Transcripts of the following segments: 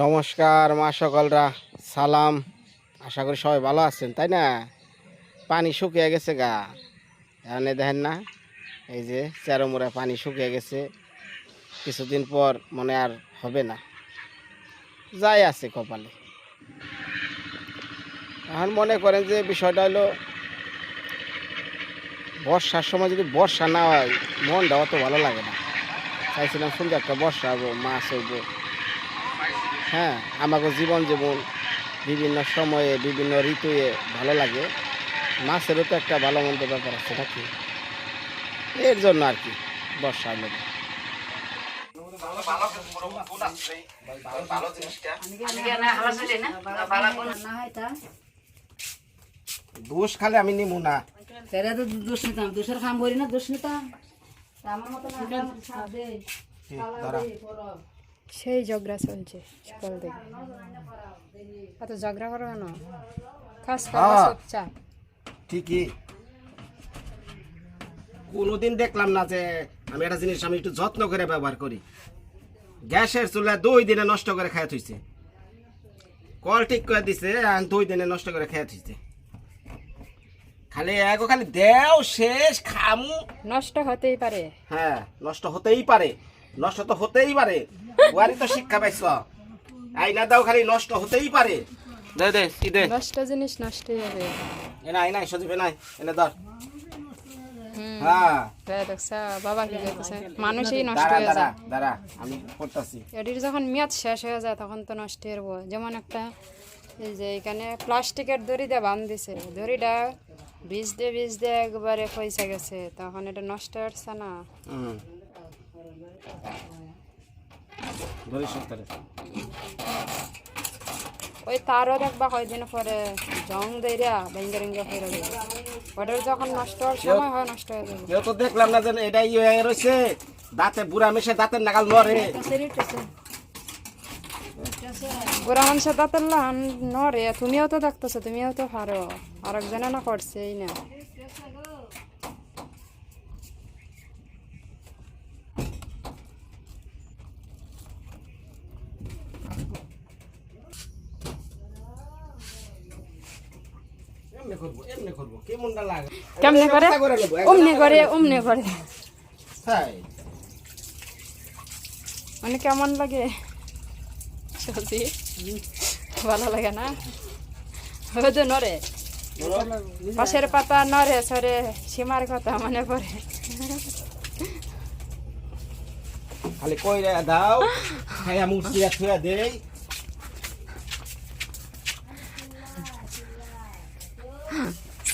নমস্কার, মা সকলরা। সালাম। আশা করি সবাই ভালো আছেন, তাই না? পানি শুকিয়ে গেছে গা। এখানে দেখেন না, এই যে চেরোমুড়া পানি শুকিয়ে গেছে। কিছুদিন পর মনে আর হবে না। যাই আছে কপালে। এখন মনে করেন যে বিষয়টা হলো, বর্ষার সময় যদি বর্ষা না হয়, মনটা অত ভালো লাগে না। চাইছিলাম সুন্দর একটা বর্ষা হব, মাছ হইব হ্যাঁ আমাকে জীবন যেমন বিভিন্ন সময়ে বিভিন্ন ঋতুয়ে ভালো লাগে। মাছেরও তো একটা ভালো মন্দ ব্যাপার আছে নাকি? এর জন্য আর কি বর্ষা হলো। দোষ খালে আমি নিমু না। তো দোষ নিতাম দোষের কাম করি না দোষ নিতাম। আমার মতো সেই ঝগড়া চলছে সকাল থেকে এত ঝগড়া করো কেন? কাজ হ্যাঁ। চুপচাপ। ঠিকই। কোনোদিন দেখলাম না যে আমি একটা জিনিস আমি একটু যত্ন করে ব্যবহার করি। গ্যাসের চুলা দুই দিনে নষ্ট করে খাইয়া থইছে। কল ঠিক করে দিছে আর দুই দিনে নষ্ট করে খাইয়া থইছে। খালি এগো খালি দেও শেষ খামু। নষ্ট হতেই পারে। হ্যাঁ নষ্ট হতেই পারে। নষ্ট তো হতেই পারে। ওয়ারি তো শিক্ষা পাইছ। আইনা দাও খালি নষ্ট হতেই পারে। দে দে কি দে? নষ্ট জিনিস নষ্টই হবে। এনা আইনা সজীব এনাই এনে ধর। হুম। হ্যাঁ। বাবা কি করতেছে? মানুষই নষ্ট হয়ে যায়। দাঁড়া আমি করতেছি। এটির যখন মেয়াদ শেষ হয়ে যায় তখন তো নষ্ট হয়ে যেমন একটা এই যে এখানে প্লাস্টিকের দড়ি দিয়ে বাঁধ দিছে দড়িটা বীজ দিয়ে বীজ দিয়ে একবারে পয়সা গেছে। তখন এটা নষ্ট হচ্ছে না। ওই তারও দেখবা কয়দিন পরে জং ভেঙ্গে ভেঙ্গে ফেরে ওটার যখন নষ্ট হওয়ার সময় হয় নষ্ট হয়ে যাবে। কেউ তো দেখলাম না যে এটা ইয়ে হয়ে রয়েছে দাঁতে বুড়া মেশে দাঁতের নাগাল নরে বুড়া মানুষের দাঁতের নরে তুমিও তো দেখতেছো তুমিও তো পারো। আর একজনে না করছেই না এমনি করব এমনি করব কেমনটা লাগে কেমনে করে? অমনে করে অমনে করে মানে কেমন লাগে? সত্যি? ভালো লাগে না? ওই তো নরে পাশের পাতা নরে সরে সীমার কথা মনে পড়ে। খালি কইরা দাও খাইয়া মুছিয়া ছুঁয়া দেই।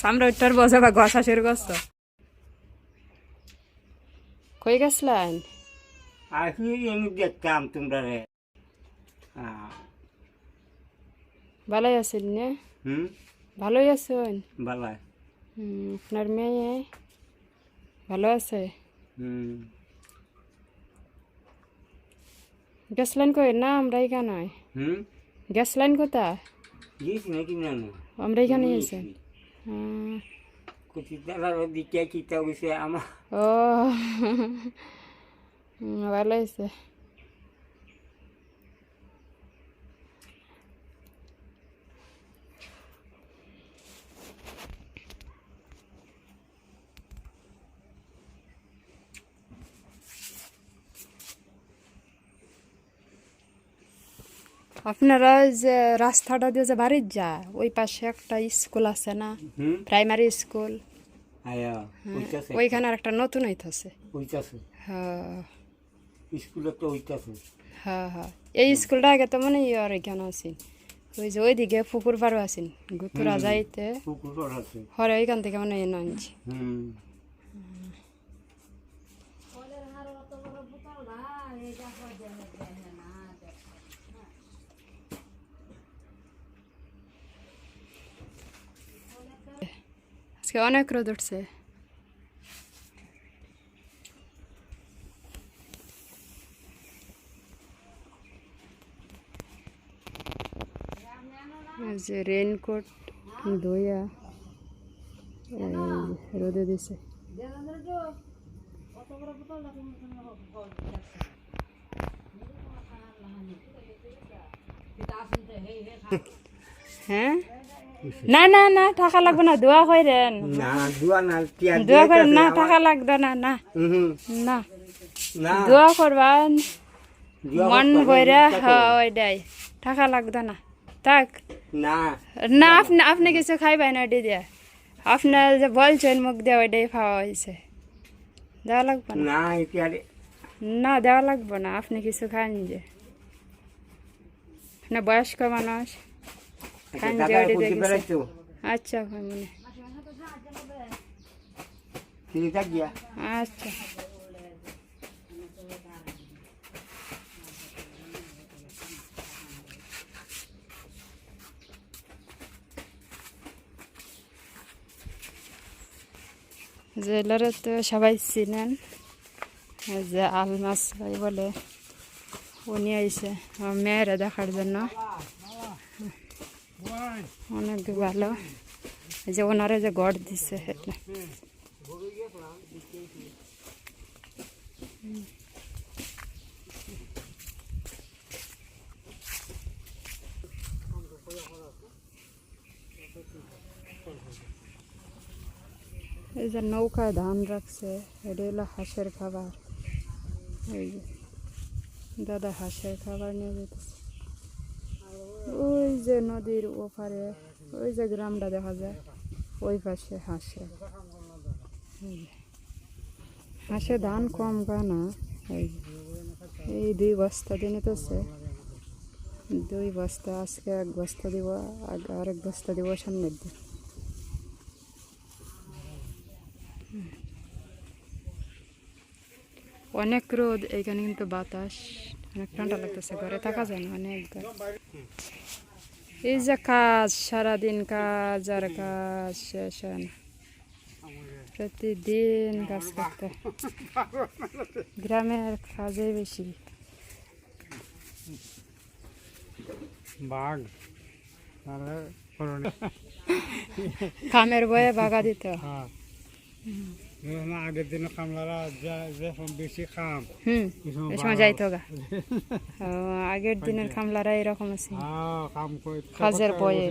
আমরা ওইটার বসে বা গসা শুরু করছ কই গেছিলেন আসলে আমি দেখতাম তোমরা রে হ্যাঁ। ভালোই আছেন না হুম ভালোই আছেন বালাই হুম, আপনার মেয়ে ভালো আছে হুম গেছিলেন কই না আমরা এখানে হুম গেছিলেন কোথা জিস নাকি না না আমরা এখানে আছেন হুম, কুচি কিতা গেছে আমার ও ভালো আছে আপনারা ওই যে রাস্তাটা দিয়ে যে বাড়ির যায় ওই পাশে একটা স্কুল আছে না? Primary school. আয়া ওইখানে আর একটা নতুন হইতেছে। হ্যাঁ। হ্যাঁ হ্যাঁ। এই স্কুলটা আগে তো মনে হয় আর এখানে আছেন। ওই যে ওইদিকে পুকুর পাড়ও আছেন গুতুরা যাইতে। হরে ওইখান থেকে মনে হয় নামছি হুম আজকে অনেক রোদ উঠছে এই যে রেনকোট ধুইয়া এই যে রোদে দিছে হ্যাঁ না না না টাকা লাগবে না দোয়া করেন। না দোয়া না দোয়া করেন না টাকা লাগবে না না। না। দোয়া করবান। দোয়া মন চিন্তা হয় ওইটাই টাকা লাগবে না। থাক। না। না আপনি আপনি কিছু খাইবেন ওইটাই দিয়ে। আপনার যে বলছেন মুখ দিয়ে ওইটাই খাওয়া হয়েছে। দেওয়া লাগবে না? না না দেওয়া লাগবে না আপনি কিছু খান যে না বয়স্ক মানুষ। আচ্ছা মনে গিয়া। আচ্ছা। জেলারে তো সবাই চিনেন। যে আলমাস ভাই বলে উনি আইসে মেয়েরা দেখার জন্য। অনেক ভালো। যে ওনারে যে গড় দিছে এটা এই যে নৌকায় ধান রাখছে, এটা হলো হাঁসের খাবার। এই যে দাদা হাঁসের খাবার নিয়ে যেতেছে ওই যে নদীর ওপারে, ওই যে গ্রামটা দেখা যায়, ওই পাশে হাঁসে। হাঁসে ধান কম না, এই দুই বস্তা দিয়ে নিতেছে দুই বস্তা, আজকে এক বস্তা দিব আর আরেক বস্তা দিব সামনের দিন। অনেক রোদ, এখানে কিন্তু বাতাস। অনেক ঠান্ডা লাগতেছে ঘরে থাকা যায় না অনেক এই যে কাজ সারাদিন কাজ আর কাজ শেষ হয় না। প্রতিদিন কাজ করতে। গ্রামের কাজে বেশি। বাঘ। কামের বয়ে বাগা দিতে হয়। আগের দিন কামলারা যখন বেশি সময় যাইতো গা। আগের দিনের কামলারা এরকম আছে। হ্যাঁ কাজের বয়ে।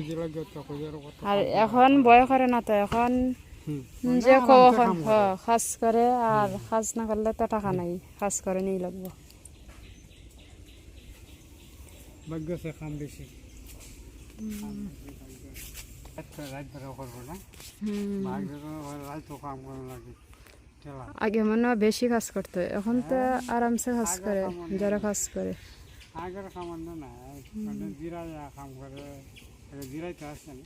আর এখন বয় করে না তো এখন যে এখন হ্যাঁ, কাজ করে আর কাজ না করলে তো টাকা নাই কাজ করে নিয়ে লাগবো। ভাগ্য সে খাম বেশি। আগে মনে হয় বেশি কাজ করতো এখন তো আরামসে কাজ করে যারা কাজ করে। আগের না মানে জিরাই কাম করে আগে জিরাই তো আসছে না।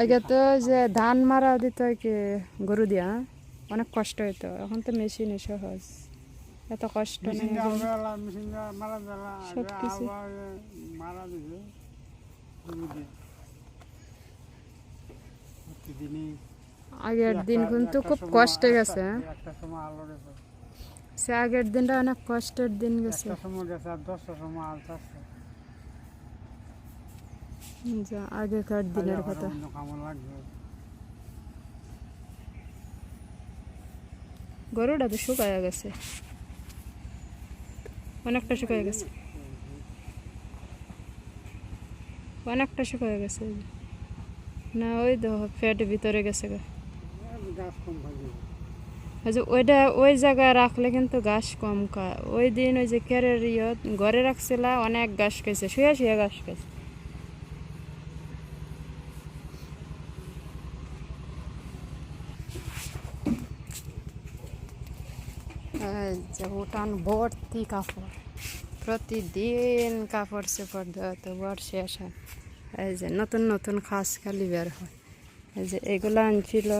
আগে তো যে ধান মারা দিত কি গরু দিয়া অনেক কষ্ট হইতো এখন তো মেশিনে সহজ। এত কষ্ট নেই মেশিন মারা সব কিছু। মারা দিছে আগের দিন কিন্তু খুব কষ্টে গেছে হ্যাঁ? গেছে। সে আগের দিনটা অনেক কষ্টের দিন গেছে। আগেকার দিনের কথা। গরুটা তো শুকায় গেছে। অনেকটা শুকায় গেছে। অনেকটা শুকায় গেছে। না, ওই তো ফ্যাট ভিতরে গেছে গাছ যে ওইটা ওই জায়গায় রাখলে কিন্তু ঘাস কম খায় ওই দিন ওই যে ক্যারের ইয়ত ঘরে রাখছিল, অনেক ঘাস খেয়েছে শুয়ে শুয়ে ঘাস খেয়েছে উঠান ভর্তি কাপড়। প্রতিদিন কাপড় চোপড় দেওয়া তো বর শেষ হয়। এই যে নতুন নতুন খাস খালি বের হয়। এই যে এগুলো আনছিল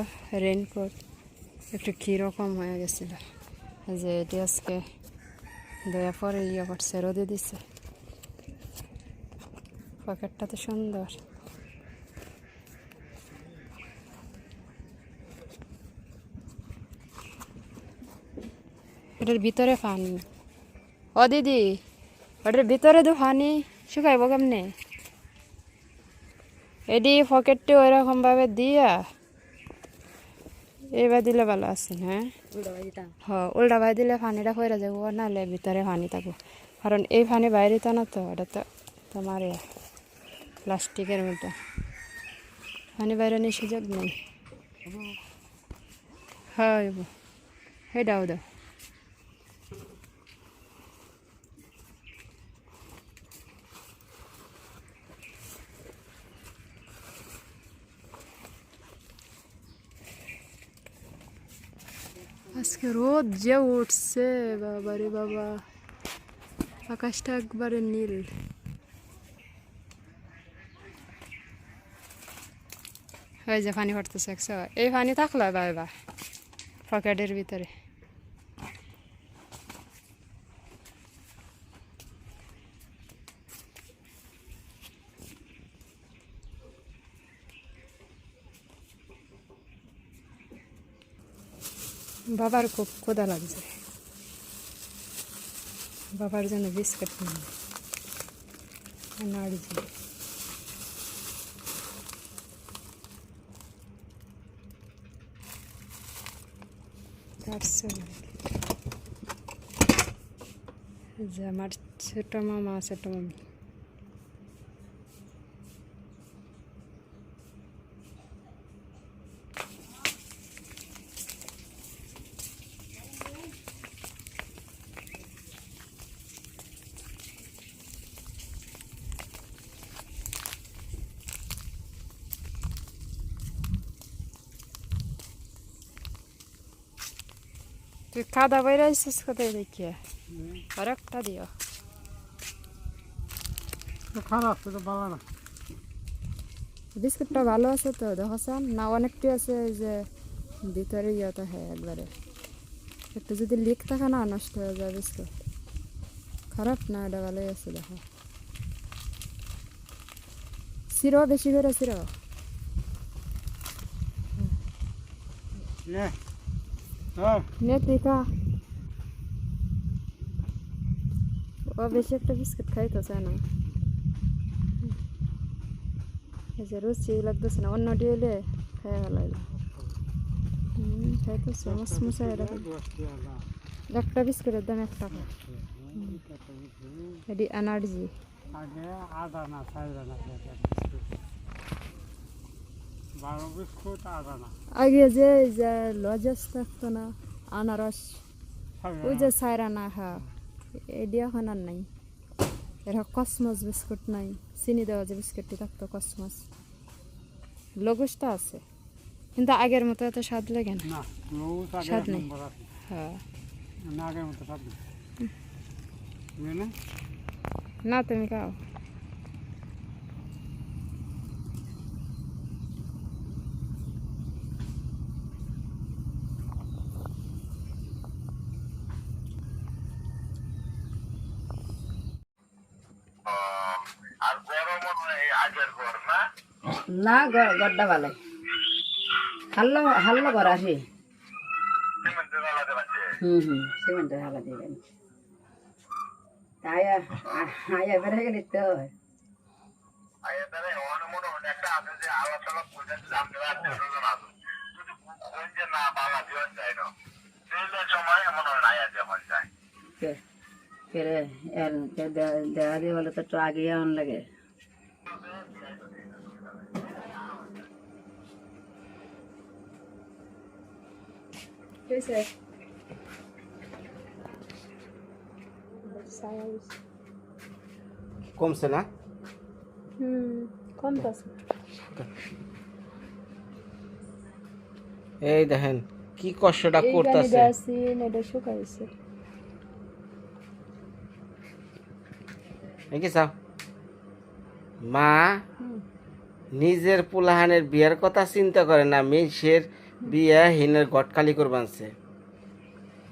রেনকোট একটু কীরকম হয়ে গেছিল। এই যে এটি আজকে দয়া পরে ইয়ে করছে, রোদে দিছে। পকেটটা তো সুন্দর। এটার ভিতরে ফানি। ও দিদি, ওটার ভিতরে তো ফানি, শুকাইব কেমনে? এডি পকেটটি ওইরকম ভাবে দিয়া এবার দিলে ভালো আছে হ্যাঁ? হ উল্টা ভাই দিলে পানিটা কইরা যাব নাহলে ভিতরে পানি থাকব কারণ এই পানি বাইরে তো না তো এটা তো তোমার প্লাস্টিকের মতো। পানি বাইরে নিয়ে সুযোগ নেই। হ্যাঁ। হে দাও। আজকে রোদ যে উঠছে, বাবা রে বাবা। আকাশটা একবারে নীল। ওই যে পানি পড়তেছে একশো এই পানি থাকল বাবা পকেটের ভিতরে। বাবার খুব ক্ষুধা লাগছে। বাবার জন্য বিস্কুট নিয়ে যে আমার ছোট মামা ছোট মামি। তুই খাওয়া বাইরে আসছিস কোথায় দেখিয়ে আর একটা দিও তো খারাপ তো ভালো না বিস্কুটটা ভালো আছে তো দেখছেন না অনেকটি আছে যে ভিতরে ইয়েটা হ্যাঁ একবারে একটু যদি লিক থাকে না নষ্ট হয়ে যায় বিস্কুট খারাপ না এটা ভালোই আছে দেখো সিরো বেশি করে সিরো হ্যাঁ নে তুই খা ও বেশি একটা বিস্কুট খাইতেছে না। এই যে রুচি লাগতেছে না অন্যটি হলে খাই হুম খাইতেছে মস্ত মশাই একটা বিস্কুটের দাম এক টাকা এটি এনার্জি। আগে আদা না চার না বারো বিস্কুট আদা না আগে যে যে লজেস থাকতো না আনারস ওই যে সায়রানা হ্যাঁ। এটি এখন আর নাই। এরা কসমস বিস্কুট নাই চিনি দেওয়া যে বিস্কুটটি থাকতো কসমস। লগুসটা আছে কিন্তু আগের মতো এত স্বাদ লাগে না। স্বাদ নেই। হ্যাঁ। না তুমি খাও। না গড্ডা ভালো। হাল্লো হাল্লো করা আসে হুম হুম সিমেন্টের হালা দিবেন তাই আয়া বেড়ে গেলে তো। কে- কে রে, এর কে দে- দেওয়া দিয়ে বলে তো একটু আগে লাগে। কমছে না হুম কম তো আছে এই দেখেন কি কষ্টটা এইখানে করতেছে দেয়াছিন এটা শুকাইছে কি চাও মা নিজের পুলাহানের বিয়ের কথা চিন্তা করে না মেয়ের বিয়ে হিনের গটকালি করবানছে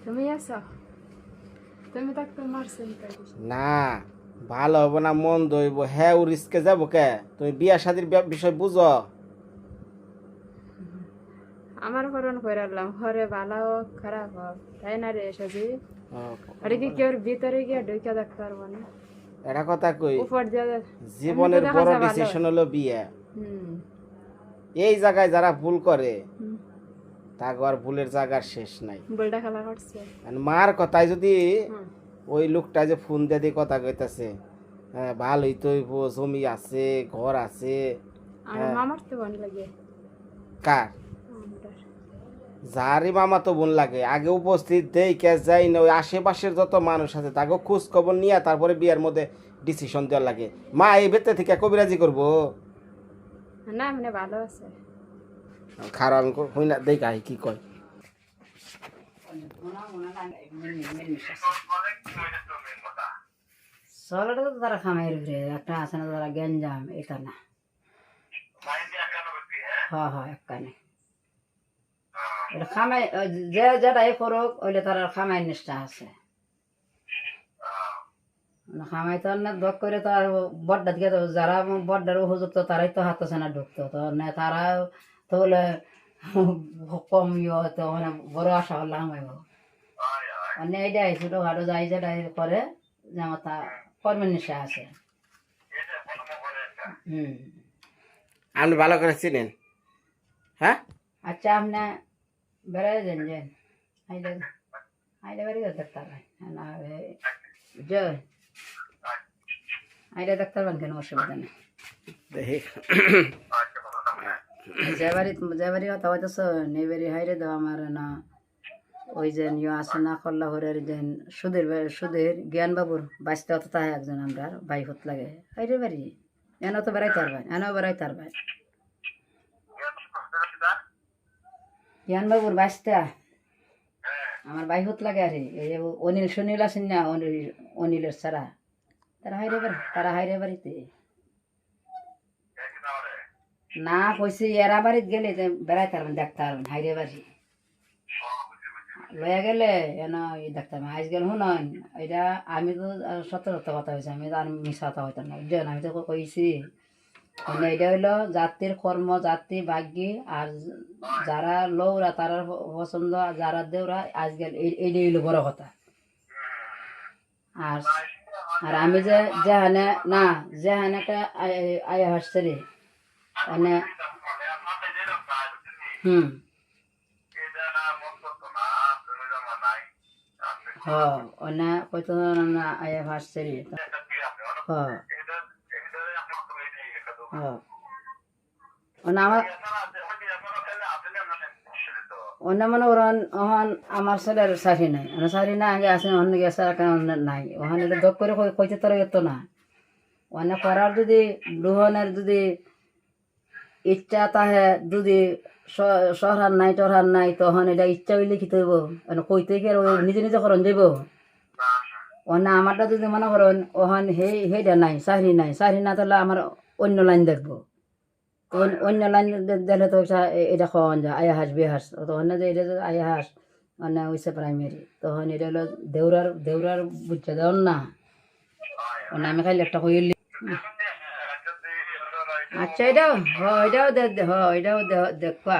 তুমি আছো? তুমি মারছেন না ভালো হব না মন দইব হ্যাঁ ও রিস্কে যাব কে? তুমি বিয়া শাদির বিষয় বুঝো। আমার করণ করে হরে ভালো হোক খারাপ হোক তাই না রে সজি আর কি কেউ ভিতরে গিয়ে ঢুকে দেখতে পারব না। এটা কথা কই জীবনের বড় ডিসিশন হলো বিয়ে। এই জায়গায় যারা ভুল করে। তাকে আর ভুলের জায়গার শেষ নাই। আর মার কথায় যদি ওই লোকটা যে ফোন দিয়ে দিয়ে কথা কইতাছে হ্যাঁ ভালোই তো হইবো, জমি আছে ঘর আছে হ্যাঁ। তো কার। যারই মামা তো বোন লাগে। আগে উপস্থিত দেই কে যাই না ওই আশেপাশের যত মানুষ আছে তাকে খোঁজ খবর নিয়ে তারপরে বিয়ের মধ্যে ডিসিশন দেওয়ার লাগে। মা এই ভেতর থেকে কবিরাজি করব? না মানে ভালো আছে। খারাপ আমি হই না দেখ আই কি কয়? চলাটা তো তারা খামাইয়ের ঘুরে একটা আছে না তারা গেঞ্জাম এটা না। হ্যাঁ? হ্যাঁ একখানে এটা খামাই যে যেটাই করুক ওইটা তার খামাই নিষ্ঠা আছে। খামাই তো না দক করে তো আর বড্ডা দিকে তো যারা বড্ডার উপযুক্ত তারাই তো হাত আছে না ঢুকতো। তো না তারা তো বলে কম ইয়ে হতো মানে বড় আশা করলাম অন্য এইটাই ছোটো খাটো যাই যেটাই করে যেমন তা কর্মের নিষ্ঠা আছে। হুম। আপনি ভালো করে চিনেন। হ্যাঁ? আচ্ছা আপনি আইলে বাড়ি দেখতে পারবেন না যে আইলে দেখতে পারবেন কেন অসুবিধা দেখি যে বাড়ি যে বাড়ি কথা হইতেছ নেই বাড়ি হাইরে দাও আমার না ওই যে নিয়ে আছে না করলা হরের যে সুধীর সুধীর জ্ঞান বাবুর বাঁচতে হতো তাই একজন আমরা বাই হত লাগে হাইরে বাড়ি এনে তো বেড়াইতে পারবেন এনেও বেড়াইতে পারবেন জ্ঞান বাবুর বাঁচতে আমার বাই হত লাগে আরে, এই যে অনিল সুনীল আছেন না, অনিল, অনিলের ছাড়া। তারা হাইরে বাড়ি, তারা হাইরে বাড়িতে। না কইছি, এরা বাড়িতে গেলে বেড়াইতে পারবেন, দেখতে পারবেন হাইরে বাড়ি। লয়া গেলে, এন ই দেখতে পারবেন আজ গেল শুনন এটা আমি তো সত্য সত্য কথা হয়েছে আমি তো আর মিশা কথা হইতাম না, বুঝলেন? আমি তো কইছি মানে এটা হইল জাতির কর্ম, জাতি ভাগ্যি, আর যারা লৌরা তারা পছন্দ যারা দেওরা, আজকাল এইটাই হইল বড় কথা। আর আর আমি যে, যেখানে, না, যেখানে আয়া হাসছে রে মানে হুম। হ অনে কইতো না আয়া হাসছে রে। হ। অন্য মনে করেন ওখান আমার ছেলের চাকরি নাই। অন্য চাকরি না আগে আছে অন্য গেছে কারণ নাই। ওখানে এটা দক করে কই- কইতে তোর এত না। অনেক করার যদি দুহনের যদি ইচ্ছা তাহে যদি স- নাই টরহার নাই তখন এটা ইচ্ছা হইলে কি মানে কইতে কি ও নিজে নিজে করন যাইব? অন্য আমারটা যদি মনে করেন ওখান সেই সেইটা নাই চাকরি নাই। চাকরি না তাহলে আমার অন্য লাইন দেখব। অন্য- অন্য লাইন দেখলে তো এটা খাওয়ান যায় আয়া হাস বে হাস। তখন যে এটা আয়া হাস মানে হইছে প্রাইমারি তখন এটা হলো দেউরার দেউরার বুঝছে দেওয়ার না। অন্য আমি খাইলে একটা কইলি আচ্ছা এটাও হ এটাও দে দে- হ এটাও দে- দেখবা।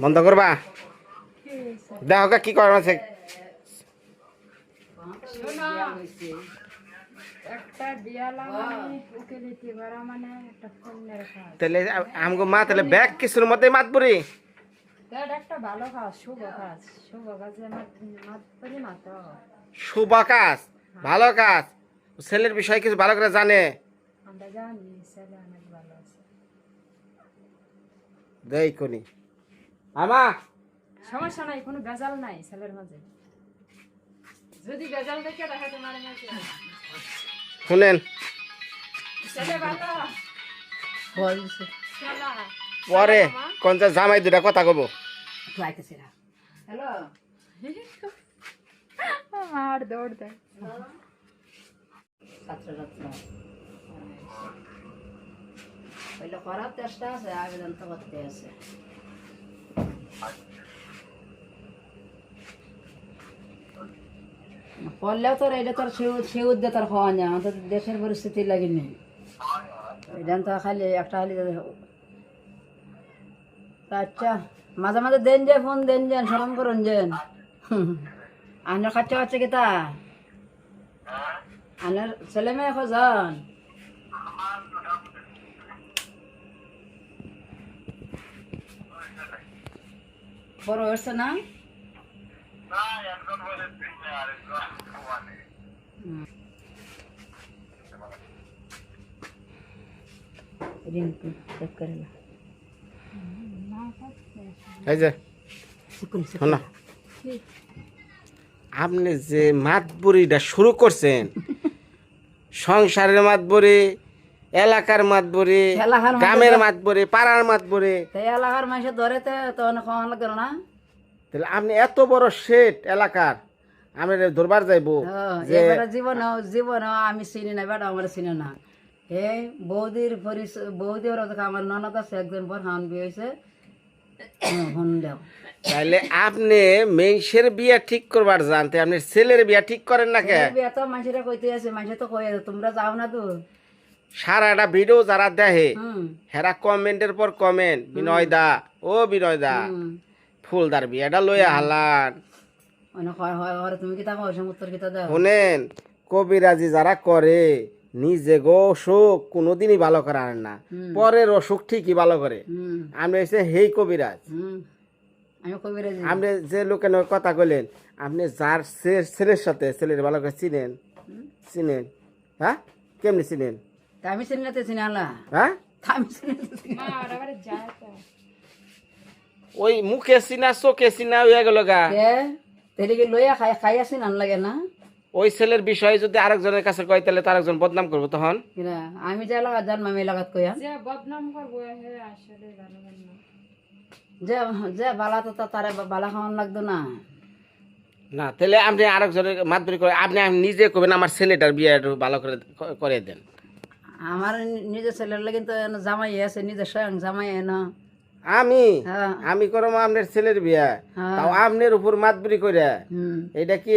বন্ধ করবা? দেখো কি করার আছে। একটা মানে মানে একটা তাহলে আমগো মা তাহলে ব্যাগ কিছুর মধ্যে মাত পড়ি একটা ভালো কাজ শুভ কাজ। শুভ কাজে মাত মাত শুভ কাজ ভালো কাজ। ছেলের বিষয়ে কিছু ভালো করে জানে। আমরা জানি ছেলে অনেক ভালো আছে। দেই কোনি। আমা সমস্যা নাই কোনো ভেজাল নাই ছেলের মাঝে। যদি ভেজাল দেখে দেখা তোমার মাঝে। শুনেন। পরে কোন জামাই দুটা কথা কব। মার দৌড় দেয় করার চেষ্টা আছে আবেদন তো করতে আছে করলেও তোর এটা তোর সে উদ্যোগ তোর হওয়া যায় আমাদের দেশের পরিস্থিতি লাগেনি এটা তো খালি একটা খালি আচ্ছা মাঝে মাঝে দেন যে ফোন, দেন যেন স্মরণ করুন যেন আপনার খাচ্চা হচ্ছে তা? আপনার ছেলে মেয়ে কজন? বড় হচ্ছে না? রিঙ্কু চেক করে না এই যে শোনো। আপনি যে মাতবুরিটা শুরু করছেন সংসারের মাতবরি এলাকার মাতবরি গ্রামের মাতবরি পাড়ার মাতবরি এলাকার মানুষের ধরে তো অনেক খাওয়ান লাগল না? তাহলে আপনি এত বড় শেট এলাকার আমি দরবার যাইবো জীবন জীবন আমি চিনি না বেটা আমার চিনি না। এই বৌদির পরিচয় বৌদি আমার ননদ আছে একজন বর হান বিয়ে হয়েছে। তাইলে আপনি মেয়ের বিয়া ঠিক করবার জানতে আপনি ছেলের বিয়া ঠিক করেন না কে? বিয়ে তো মানুষেরা কইতে আছে মানুষে তো কয়ে তোমরা যাও না তো। সারাটা ভিডিও যারা দেখে হেরা কমেন্টের পর কমেন্ট বিনয় দা ও বিনয় দা ফুলদার বিয়াটা লইয়া হালান। হয় হয় হয় শুনেন কবিরাজি যারা করে নিজে গো অসুখ কোনোদিনই ভালো করার না। পরের অসুখ ঠিকই ভালো করে। আপনি হচ্ছে হেই কবিরাজ। হুম। আমি কবিরাজি। আপনি যে লোকের কথা কইলেন আপনি যার ছেলের সাথে ছেলের ভালো করে চিনেন। চিনেন। হ্যাঁ? কেমনি চিনেন? আমি চিনি না চিনি হ্যাঁ? আমি চিনি ওই মুখে চিনা চোখে চিনা হয়ে গেল গা। কে? তেলিকে লইয়া খাই খাই আসি না লাগে না? ওই ছেলের বিষয়ে যদি আরেকজনের কাছে কয় তাহলে তার একজন বদনাম করব তখন। আমি যে এলাকাত জান আমি এলাকাত কইয়া। যে বদনাম করব হে আসলে না। যে যে বালা তো তারে বালা খাওয়ান লাগতো না। না তাহলে আপনি আরেকজনের মাতবরি করে আপনি আপনি নিজে করবেন আমার ছেলেটার বিয়ে একটু ভালো করে করে দেন। আমার নি- নিজের ছেলের লাগে তো এনে জামাই আছে নিজের স্বয়ং জামাই এনে। আমি? হ্যাঁ। আমি করব আপনার ছেলের বিয়া। হ্যাঁ। তাও আপনার উপর মাতবরি করে এটা কি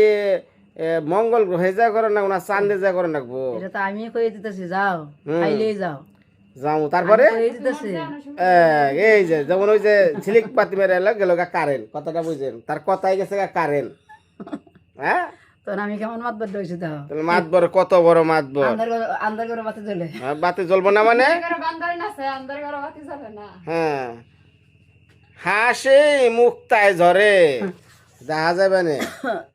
মঙ্গল গ্রহে যা করে না ওনা চান্দে যা করে নাকবো এটা তো আমি কই দিতেছি যাও। খাইলেই যাও। যাও তারপরে? এই যে যেমন ওই যে ঝিলিক পাতি মেরে গেল গা কারেন্ট। কথাটা বুঝেন। তার কথাই গেছে গা কারেন্ট। হ্যাঁ? তখন আমি কেমন তাহলে মাতবর কত বড় মাতবর আন্দার করে বাতি জ্বলে। হ্যাঁ, বাতি জ্বলবো না মানে? হ্যাঁ। হাসে মুক্তায় ঝরে দেখা যাবে না।